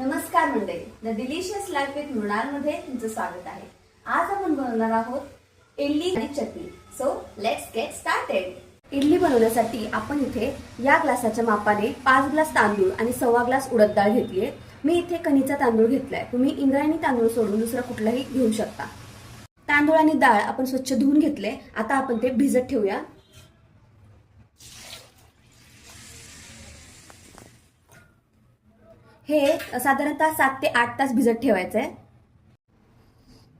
नमस्कार मंडळी. The delicious life with मृणालमध्ये तुमचं स्वागत आहे. आज आपण बनवणार आहोत इडली आणि chutney. So let's get started idli बनवण्यासाठी आपण इथे या ग्लासाच्या मापाने पाच ग्लास तांदूळ आणि सव्वा ग्लास उडद डाळ घेतली आहे. मी इथे कणीचा तांदूळ घेतलाय. तुम्ही इंद्रायणी तांदूळ सोडून दुसरा कुठलाही घेऊ शकता. तांदूळ आणि डाळ आपण स्वच्छ धुवून घेतले आता आपण ते भिजत ठेवूया. हे साधारणतः सात ते आठ तास भिजत ठेवायचं आहे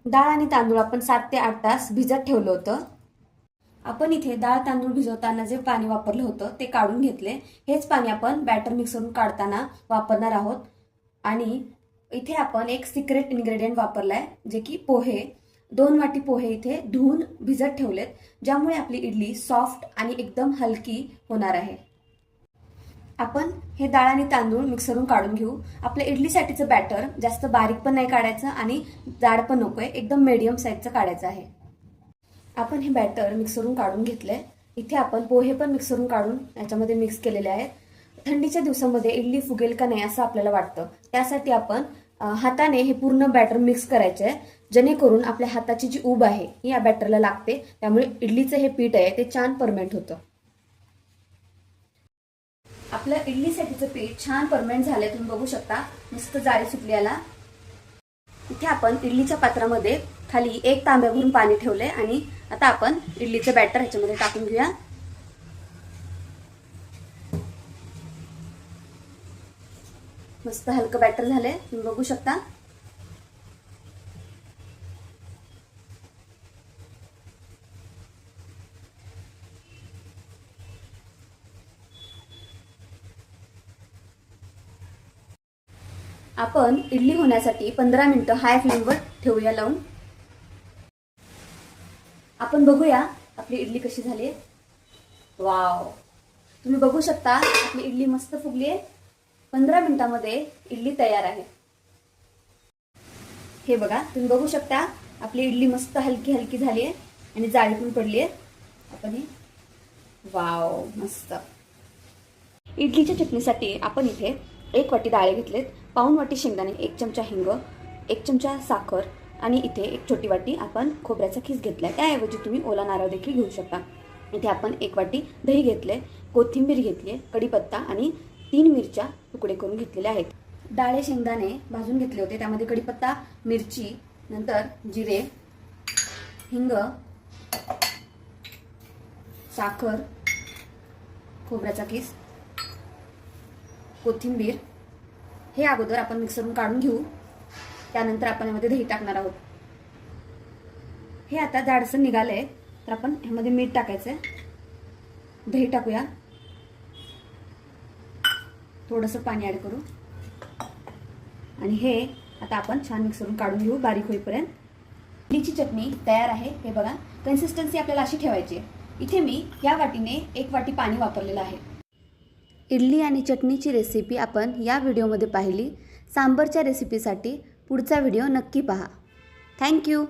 डाळ आणि तांदूळ आपण सात ते आठ तास भिजत ठेवलं होतं. आपण इथे डाळ तांदूळ भिजवताना जे पाणी वापरलं होतं ते काढून घेतले. हेच पाणी आपण बॅटर मिक्सरून काढताना वापरणार आहोत. आणि इथे आपण एक सिक्रेट इन्ग्रेडियंट वापरलाय जे की पोहे. दोन वाटी पोहे इथे धुवून भिजत ठेवलेत ज्यामुळे आपली इडली सॉफ्ट आणि एकदम हलकी होणार आहे. आपण हे डाळ आणि तांदूळ मिक्सरून काढून घेऊ. आपल्या इडलीसाठीचं बॅटर जास्त बारीक पण नाही काढायचं आणि जाड पण नको आहे एकदम मीडियम साईजचं काढायचं आहे. आपण हे बॅटर मिक्सरून काढून घेतलं आहे इथे आपण पोहे पण मिक्सरून काढून याच्यामध्ये मिक्स केलेले आहेत. थंडीच्या दिवसामध्ये इडली फुगेल का नाही असं आपल्याला वाटतं. त्यासाठी आपण हाताने हे पूर्ण बॅटर मिक्स करायचे आहे. जेणेकरून आपल्या हाताची जी ऊब आहे ही या बॅटरला लागते. त्यामुळे इडलीचं हे पीठ आहे ते छान परमेंट होतं. आपलं इडलीसाठीचं पीठ छान परमेंट झालंय तुम्ही बघू शकता. मस्त जाळी सुटली याला. इथे आपण इडलीच्या पात्रामध्ये खाली एक तांब्या भरून पाणी ठेवलंय आणि आता आपण इडलीचं बॅटर ह्याच्यामध्ये टाकून घेऊया. मस्त हलकं बॅटर झालंय तुम्ही बघू शकता. आपण इडली होण्यासाठी पंधरा मिनिटं हाय फ्लेमवर ठेवूया लावून. आपण बघूया आपली इडली कशी झाली आहे. वाव. तुम्ही बघू शकता आपली इडली मस्त फुगली आहे. पंधरा मिनिटामध्ये इडली तयार आहे. हे बघा तुम्ही बघू शकता आपली इडली मस्त हलकी हलकी झाली आहे आणि जाळी पण पडली आहे. आपण ही वाव मस्त. इडलीच्या चटणीसाठी आपण इथे एक वाटी डाळे घेतलेत. पाऊन वाटी शेंगदाणे एक चमचा हिंग एक चमचा साखर आणि इथे एक छोटी वाटी आपण खोबऱ्याचा खीस आहे त्याऐवजी तुम्ही ओला नारळ देखील घेऊ शकता. इथे आपण एक वाटी दही घेतले कोथिंबीर घेतली आहे कढीपत्ता आणि तीन मिरच्या तुकडे करून घेतलेले आहेत. डाळे शेंगदाणे भाजून घेतले होते त्यामध्ये कढीपत्ता मिरची नंतर जिरे हिंग साखर खोबऱ्याचा किस कोथिंबीर हे अगोदर आपण मिक्सरून काढून घेऊ. त्यानंतर आपण यामध्ये दही टाकणार आहोत. हे आता जाडसर निघालंय तर आपण ह्यामध्ये मीठ टाकायचंय. दही टाकूया. थोडंसं पाणी ॲड करू. आणि हे आता आपण छान मिक्सरून काढून घेऊ बारीक होईपर्यंत. इडलीची चटणी तयार आहे हे बघा. कन्सिस्टन्सी आपल्याला अशी ठेवायची आहे. इथे मी या वाटीने एक वाटी पाणी वापरलेलं आहे. इडली आणि चटणीची रेसिपी आपण या व्हिडिओमध्ये पाहिली. सांबरच्या रेसिपीसाठी पुढचा व्हिडिओ नक्की पहा. थँक्यू